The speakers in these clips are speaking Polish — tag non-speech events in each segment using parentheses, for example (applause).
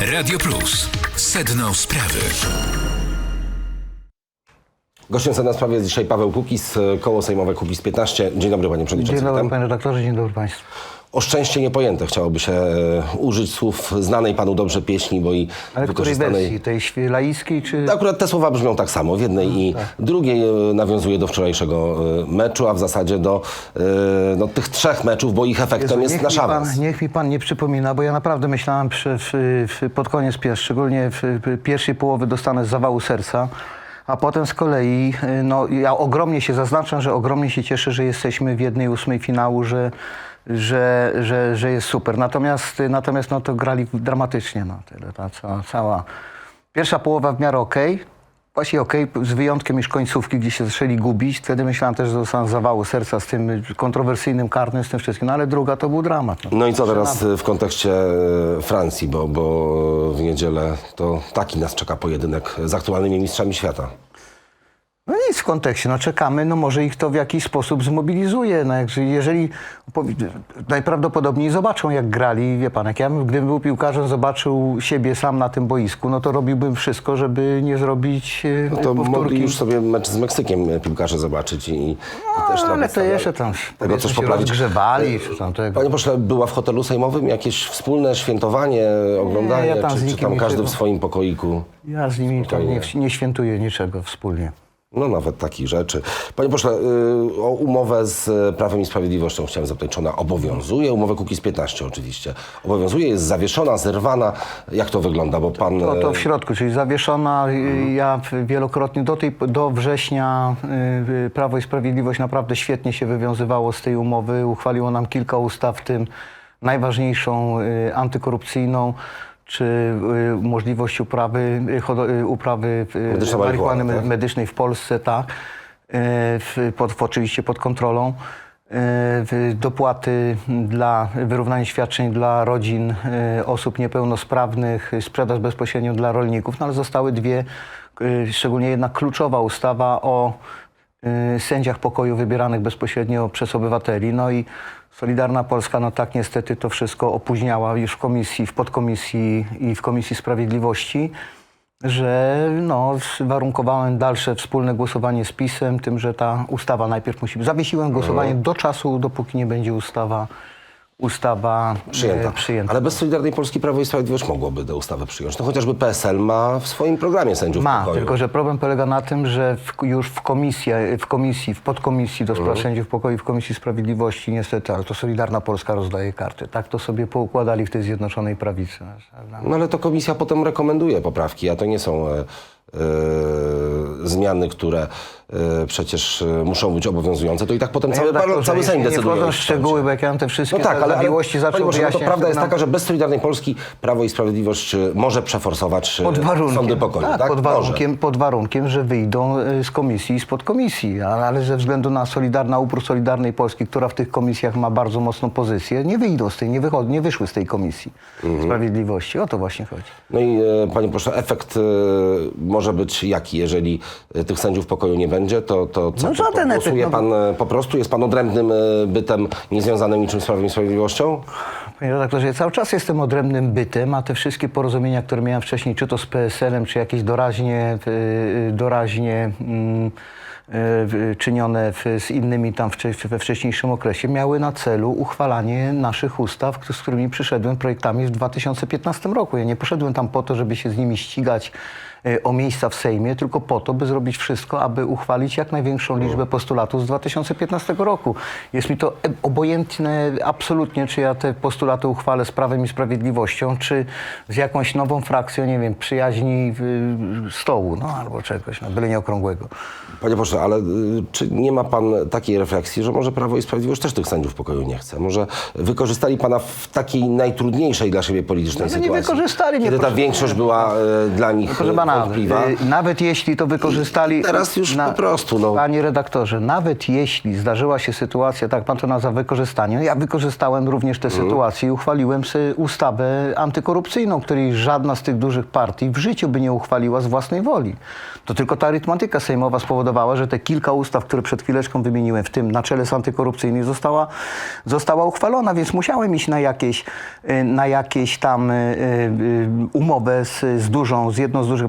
Radio Plus. Sedno sprawy. Gościem na sprawie jest dzisiaj Paweł Kukis, koło sejmowe Kukis 15. Dzień dobry panie przewodniczący. Dzień dobry witam. panie redaktorze, dzień dobry państwu. O szczęście niepojęte chciałoby się e, użyć słów znanej panu dobrze pieśni, bo i Ale której wykorzystanej... wersji? Tej laickiej czy... Akurat te słowa brzmią tak samo. W jednej i tak. drugiej e, nawiązuje do wczorajszego e, meczu, a w zasadzie do no, tych trzech meczów, bo ich efektem jest niech, nasz awans. pan, niech mi pan nie przypomina, bo ja naprawdę myślałem przy, w, w, pod koniec pier, szczególnie w, w pierwszej połowy dostanę zawału serca, a potem z kolei, no ja ogromnie się zaznaczam, że ogromnie się cieszę, że jesteśmy w jednej ósmej finału, że, że, że, że jest super. Natomiast, natomiast no to grali dramatycznie, no tyle, ta cała, cała pierwsza połowa w miarę okej, Właśnie okej, z wyjątkiem już końcówki, gdzie się zaczęli gubić. Wtedy myślałem też, że dostanę zawału serca z tym kontrowersyjnym karnym, z tym wszystkim. No ale druga to był dramat. No. No i co teraz w kontekście e, Francji, bo, bo w niedzielę to taki nas czeka pojedynek z aktualnymi mistrzami świata. No nic w kontekście, no czekamy, no może ich to w jakiś sposób zmobilizuje. No jak, jeżeli najprawdopodobniej zobaczą jak grali, wie pan, jak ja bym, gdybym był piłkarzem, zobaczył siebie sam na tym boisku, no to robiłbym wszystko, żeby nie zrobić e, No to powtórki. mogli już sobie mecz z Meksykiem e, piłkarze zobaczyć i, i też No, ale nawet to jeszcze tam tego coś poprawić. rozgrzewali, czy tam tego. Panie pośle, była w hotelu sejmowym jakieś wspólne świętowanie, oglądanie, ja tam czy, czy tam nie każdy w swoim pokoiku? Ja z nimi tam nie, nie świętuję niczego wspólnie. No nawet takich rzeczy. Panie pośle, y, o umowę z y, Prawem i Sprawiedliwością chciałem zapytać, czy ona obowiązuje? Umowę Kukiz 15 oczywiście. Obowiązuje, jest zawieszona, zerwana. Jak to wygląda? Bo pan... No to y, w środku, czyli zawieszona. y, Ja wielokrotnie do, tej, do września y, Prawo i Sprawiedliwość naprawdę świetnie się wywiązywało z tej umowy. Uchwaliło nam kilka ustaw, w tym najważniejszą y, antykorupcyjną czy y, możliwość uprawy, y, hodo- y, uprawy y, Medyczna marihuany marihuana, me- tak? medycznej w Polsce, tak. Y, w, pod, w, oczywiście pod kontrolą. Y, w- Dopłaty dla wyrównania świadczeń dla rodzin y, osób niepełnosprawnych, y, sprzedaż bezpośrednio dla rolników, no ale zostały dwie, y, szczególnie jedna kluczowa ustawa o y, sędziach pokoju wybieranych bezpośrednio przez obywateli. No i Solidarna Polska, no tak niestety to wszystko opóźniała już w komisji, w podkomisji i w Komisji Sprawiedliwości że no, warunkowałem dalsze wspólne głosowanie z PiSem, tym, że ta ustawa najpierw musi być. Zawiesiłem głosowanie do czasu, dopóki nie będzie ustawa, ustawa e, Przyjęta. przyjęta. Ale bez Solidarnej Polski Prawo i Sprawiedliwość mogłoby tę ustawę przyjąć. No chociażby PSL ma w swoim programie sędziów Ma, pokoju. tylko że problem polega na tym, że w, już w komisji, w komisji, w podkomisji do spraw sędziów pokoju, w Komisji Sprawiedliwości niestety, ale to Solidarna Polska rozdaje karty. Tak to sobie poukładali w tej Zjednoczonej Prawicy. No ale to komisja potem rekomenduje poprawki, a to nie są e, e, zmiany, które e, przecież e, muszą być obowiązujące. To i tak potem cały, redaktorze, cały Sejm nie decyduje. o wchodzą w ich szczegóły, bo jak ja mam te wszystkie No tak, ale, ale zaczął Boże, no to prawda jest taka, że bez Solidarnej Polski Prawo i Sprawiedliwość e, może przeforsować Pod warunkiem, sądy pokoju, tak? tak, pod, Może. warunkiem, pod warunkiem, że wyjdą z komisji i z podkomisji, A- ale ze względu na Solidarna upór Solidarnej Polski, która w tych komisjach ma bardzo mocną pozycję, nie wyjdą z tej, nie, wychod, nie wyszły z tej komisji Mhm. sprawiedliwości. O to właśnie chodzi. No i e, panie proszę, efekt e, może być jaki? Jeżeli tych sędziów pokoju nie będzie, to, to co? No To efekt, Głosuje no pan e, po prostu? Jest pan odrębnym e, bytem niezwiązanym niczym z Prawem i Sprawiedliwością? Panie redaktorze, ja cały czas jestem odrębnym bytem, a te wszystkie porozumienia, które miałem wcześniej, czy to z PSL-em, czy jakieś doraźnie, y, doraźnie mm, czynione z innymi tam we wcześniejszym okresie, miały na celu uchwalanie naszych ustaw, z którymi przyszedłem projektami w 2015 roku. Ja nie poszedłem tam po to, żeby się z nimi ścigać o miejsca w Sejmie, tylko po to, by zrobić wszystko, aby uchwalić jak największą liczbę postulatów z 2015 roku. Jest mi to e- obojętne absolutnie, czy ja te postulaty uchwalę z Prawem i Sprawiedliwością, czy z jakąś nową frakcją, nie wiem, przyjaźni y, stołu, no albo czegoś, no, byle nie okrągłego. Panie pośle, ale y, czy nie ma pan takiej refleksji, że może Prawo i Sprawiedliwość też tych sędziów pokoju nie chce? Może wykorzystali pana w takiej najtrudniejszej dla siebie politycznej No, no nie sytuacji? wykorzystali Kiedy ta proszę większość była y, dla nich Proszę pana, wątpliwa. y, nawet jeśli to wykorzystali... teraz już po prostu, no. Panie redaktorze, nawet jeśli zdarzyła się sytuacja, tak pan to nazwa wykorzystanie, ja wykorzystałem również tę Mhm. sytuację i uchwaliłem sobie ustawę antykorupcyjną, której żadna z tych dużych partii w życiu by nie uchwaliła z własnej woli. To tylko ta arytmetyka sejmowa spowodowała, że te kilka ustaw, które przed chwileczką wymieniłem, w tym na czele z antykorupcyjnej, została, została uchwalona, więc musiałem iść na jakieś, y, na jakieś tam y, umowę z, z dużą, z jedną z dużych.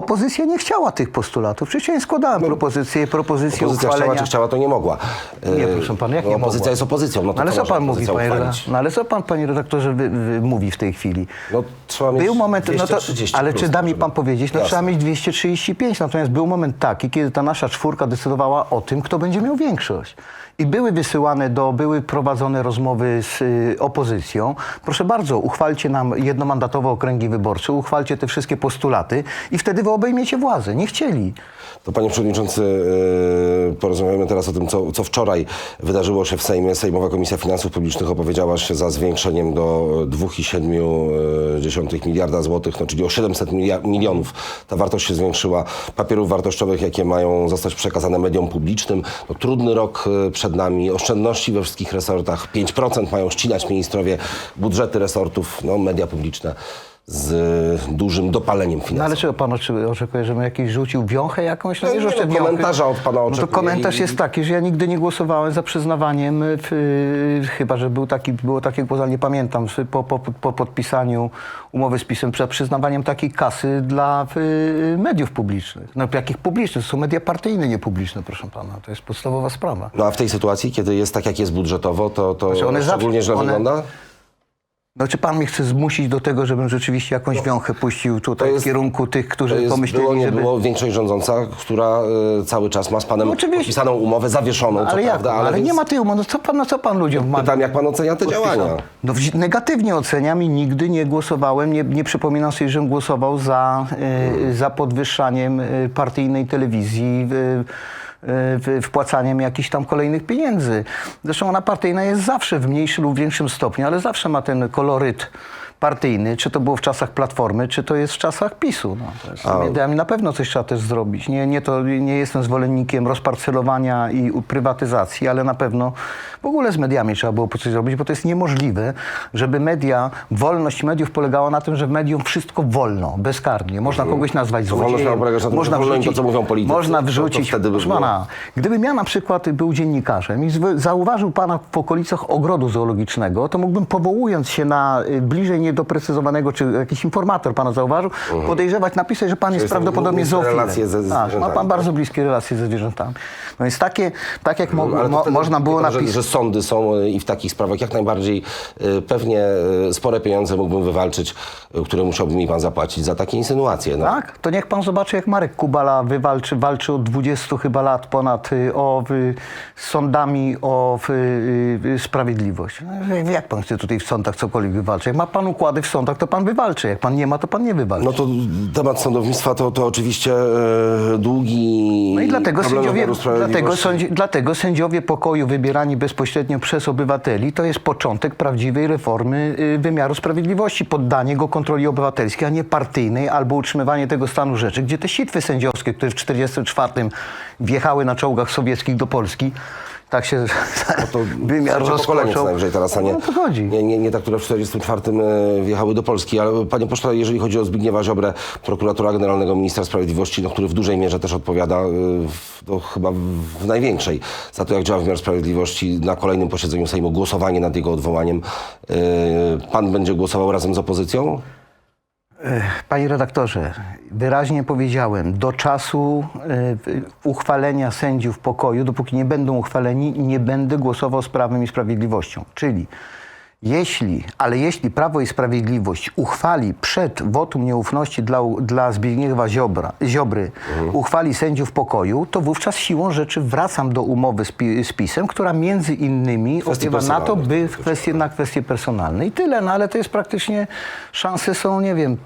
Opozycja nie chciała tych postulatów. Przecież ja nie składałem propozycję No, Opozycja uchwalenia. chciała, czy chciała, to nie mogła. Nie, E, proszę pana, jak no, nie Opozycja mogła? jest opozycją. No, to No ale co pan mówi, opozycja panie redaktorze? No ale co pan, panie redaktorze, wy, wy, mówi w tej chwili? No, trzeba mieć Był moment, no to, 230 ale plus, czy da mi pan powiedzieć, no Jasne. trzeba mieć 235, natomiast był moment taki, kiedy ta nasza czwórka decydowała o tym, kto będzie miał większość. I były wysyłane do, były prowadzone rozmowy z y, opozycją. Proszę bardzo, uchwalcie nam jednomandatowe okręgi wyborcze, uchwalcie te wszystkie postulaty i wtedy wy obejmiecie władzę. Nie chcieli. To panie przewodniczący, e, porozmawiamy teraz o tym, co, co wczoraj wydarzyło się w Sejmie. Sejmowa Komisja Finansów Publicznych opowiedziała się za zwiększeniem do 2,7 miliarda złotych, no, czyli o 700 milia- milionów. Ta wartość się zwiększyła papierów wartościowych, jakie mają zostać przekazane mediom publicznym. No, trudny rok e, przed nami, oszczędności we wszystkich resortach. 5% mają ścinać ministrowie budżety resortów, no, media publiczne z dużym dopaleniem No finansowym. ale czego pan oczekuje, żebym jakiś rzucił wiąchę jakąś? No nie, rzucę no, komentarza od pana No oczekuję to komentarz i- jest taki, że ja nigdy nie głosowałem za przyznawaniem, w, y, chyba że był taki, było takie głosowanie, nie pamiętam, po, po, po podpisaniu umowy z PiSem, przed przyznawaniem takiej kasy dla y, mediów publicznych. No jakich publicznych? To są media partyjne, nie publiczne, proszę pana. To jest podstawowa sprawa. No a w tej sytuacji, kiedy jest tak, jak jest budżetowo, to, to Znaczy one szczególnie zawsze- źle one- wygląda? No czy pan mnie chce zmusić do tego, żebym rzeczywiście jakąś wiąchę puścił tutaj No, jest- w kierunku tych, To którzy jest, pomyśleli, było, nie żeby... było większość rządząca, która y, cały czas ma z panem No oczywiście. podpisaną umowę, zawieszoną, co Ale jak? prawda, ale ale, nie więc ma tej umowy. No co pan, no co pan ludziom wmawia? pytam, jak pan ocenia te działania? No, w- negatywnie oceniam i nigdy nie głosowałem, nie, nie przypominam sobie, żebym głosował za, y, za podwyższaniem y, partyjnej telewizji, wpłacaniem jakichś tam kolejnych pieniędzy. Zresztą ona partyjna jest zawsze w mniejszym lub większym stopniu, ale zawsze ma ten koloryt partyjny, czy to było w czasach Platformy, czy to jest w czasach PiSu. No, to mediami na pewno coś trzeba też zrobić. Nie, nie, to, nie jestem zwolennikiem rozparcelowania i prywatyzacji, ale na pewno w ogóle z mediami trzeba było coś zrobić, bo to jest niemożliwe, żeby media, wolność mediów polegała na tym, że w medium wszystko wolno, bezkarnie. Można kogoś nazwać To złodziejem, można im to, wrzucić, co mówią politycy. można To- to wrzucić, by proszę było. pana, Gdybym ja na przykład był dziennikarzem i zauważył pana w okolicach ogrodu zoologicznego, to mógłbym powołując się na y, bliżej niedoprecyzowanego, czy jakiś informator pana zauważył, podejrzewać, napisać, że pan jest prawdopodobnie zoofilem. relacje ze Tak, ma pan tak? bardzo bliskie relacje ze zwierzętami. No więc takie, tak jak mo, to mo, wtedy można było że, napisać... że sądy są y, i w takich sprawach jak najbardziej y, pewnie y, spore pieniądze mógłbym wywalczyć, które musiałby mi pan zapłacić za takie insynuacje. No. Tak, to niech pan zobaczy, jak Marek Kubala wywalczy, walczy od 20 chyba lat ponad o, z sądami o y, sprawiedliwość. No, jak- pan chce tutaj w sądach cokolwiek wywalczyć? Jak ma pan układy w sądach, to pan wywalczy. Jak pan nie ma, to pan nie wywalczy. No to temat sądownictwa to, to oczywiście e, długi No i dlatego problem sędziowie, wymiaru dlatego, sprawiedliwości. sądzi, dlatego sędziowie pokoju wybierani bezpośrednio przez obywateli to jest początek prawdziwej reformy y, wymiaru sprawiedliwości. Poddanie go kontroli obywatelskiej, a nie partyjnej, albo utrzymywanie tego stanu rzeczy, gdzie te sitwy sędziowskie, które w 1944 wjechały na czołgach sowieckich do Polski, tak się To (laughs) wymiar rozpoczął. najwyżej teraz, a nie, No to chodzi. nie, nie, nie te, które w 1944 wjechały do Polski. Ale panie pośle, jeżeli chodzi o Zbigniewa Ziobrę, prokuratora generalnego ministra sprawiedliwości, no, który w dużej mierze też odpowiada, w, to chyba w największej, za to jak działa wymiar sprawiedliwości na kolejnym posiedzeniu Sejmu, głosowanie nad jego odwołaniem. Y, Pan będzie głosował razem z opozycją? Panie redaktorze, wyraźnie powiedziałem, do czasu y, uchwalenia sędziów pokoju, dopóki nie będą uchwaleni, nie będę głosował z Prawem i Sprawiedliwością. Czyli jeśli, ale jeśli Prawo i Sprawiedliwość uchwali przed wotum nieufności dla, dla Zbigniewa Ziobra, Ziobry, uchwali sędziów pokoju, to wówczas siłą rzeczy wracam do umowy z, pi, z PiSem, która między innymi opiewa na to, by w kwestie, na kwestie personalne. I tyle, no ale to jest praktycznie, szanse są, nie wiem,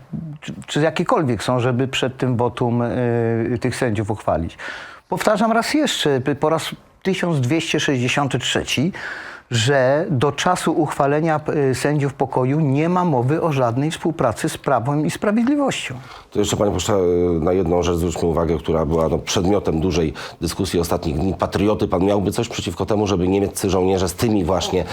czy, czy jakiekolwiek są, żeby przed tym wotum y, tych sędziów uchwalić. Powtarzam raz jeszcze, po raz 1263, że do czasu uchwalenia y, sędziów pokoju nie ma mowy o żadnej współpracy z Prawem i Sprawiedliwością. To jeszcze, panie pośle, na jedną rzecz zwróćmy uwagę, która była no, przedmiotem dużej dyskusji ostatnich dni. Patrioty, pan miałby coś przeciwko temu, żeby niemieccy żołnierze z tymi właśnie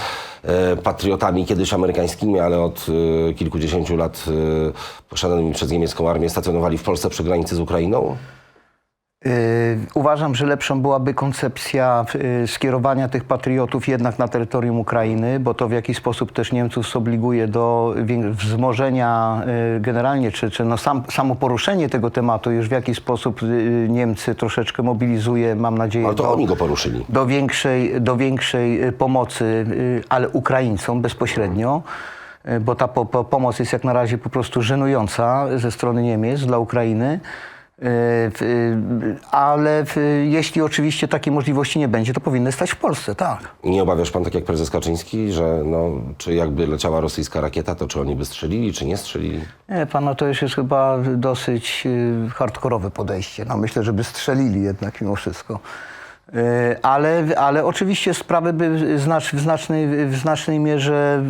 e, patriotami, kiedyś amerykańskimi, ale od e, kilkudziesięciu lat e, posiadanymi przez niemiecką armię, stacjonowali w Polsce przy granicy z Ukrainą? Yy, Uważam, że lepszą byłaby koncepcja yy, skierowania tych patriotów jednak na terytorium Ukrainy, bo to w jakiś sposób też Niemców zobliguje do wzmożenia yy, generalnie, czy, czy no sam, samo poruszenie tego tematu już w jakiś sposób Niemcy troszeczkę mobilizuje, mam nadzieję, Ale to do, oni go poruszyli. do większej, do większej pomocy, ale Ukraińcom bezpośrednio, bo ta po, po, pomoc jest jak na razie po prostu żenująca ze strony Niemiec dla Ukrainy. Y, Ale jeśli oczywiście takiej możliwości nie będzie, to powinny stać w Polsce, tak. Nie obawiasz pan, tak jak prezes Kaczyński, że no, czy jakby leciała rosyjska rakieta, to czy oni by strzelili, czy nie strzelili? Nie, pan, no to już jest chyba dosyć y, hardkorowe podejście. No, myślę, żeby strzelili jednak mimo wszystko. Y, Ale, ale oczywiście sprawy by znacz, w, znacznej, w znacznej mierze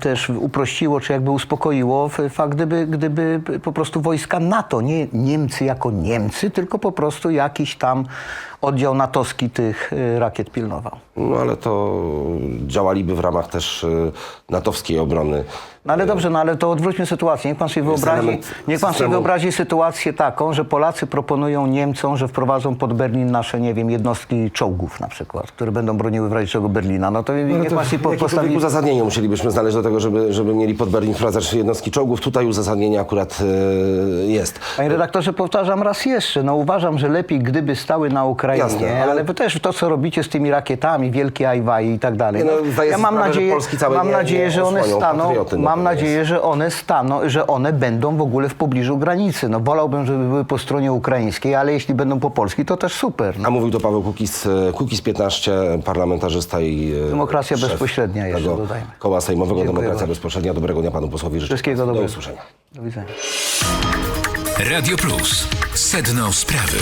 też uprościło, czy jakby uspokoiło fakt, gdyby, gdyby po prostu wojska NATO, nie Niemcy jako Niemcy, tylko po prostu jakiś tam oddział natowski tych y, rakiet pilnował. No ale to działaliby w ramach też y, natowskiej obrony. No ale dobrze, no ale to odwróćmy sytuację. Niech pan sobie wyobrazi, element niech pan sobie systemu. wyobrazi sytuację taką, że Polacy proponują Niemcom, że wprowadzą pod Berlin nasze, nie wiem, jednostki czołgów na przykład, które będą broniły w razie czego Berlina. No to niech pan sobie po, Jakiekolwiek postawi... uzasadnienie musielibyśmy znaleźć do tego, żeby, żeby mieli pod Berlin wprowadzać jednostki czołgów. Tutaj uzasadnienie akurat y, jest. Panie redaktorze, powtarzam raz jeszcze, no uważam, że lepiej gdyby stały na Ukrainie, Jasne, ale... ale- wy też to, co robicie z tymi rakietami, wielkie ajwaj i tak dalej. No, zdaję ja mam sprawę, że nadzieję, Polski całej mam nie- nadzieję, nie że one osłonią staną, patrioty, no mam nadzieję, jest- że one staną, że one będą w ogóle w pobliżu granicy. No wolałbym, żeby były po stronie ukraińskiej, ale jeśli będą po polskiej, to też super. No. A mówił to Paweł Kukiz, y, Kukiz 15, parlamentarzysta i y, Demokracja szef bezpośrednia jeszcze tego dodajmy. Koła Sejmowego Dziękuję Demokracja bardzo. Bezpośrednia. Dobrego dnia panu posłowi życzę. Wszystkiego Do dobrego. usłyszenia. Do widzenia. Radio Plus. Sedno sprawy.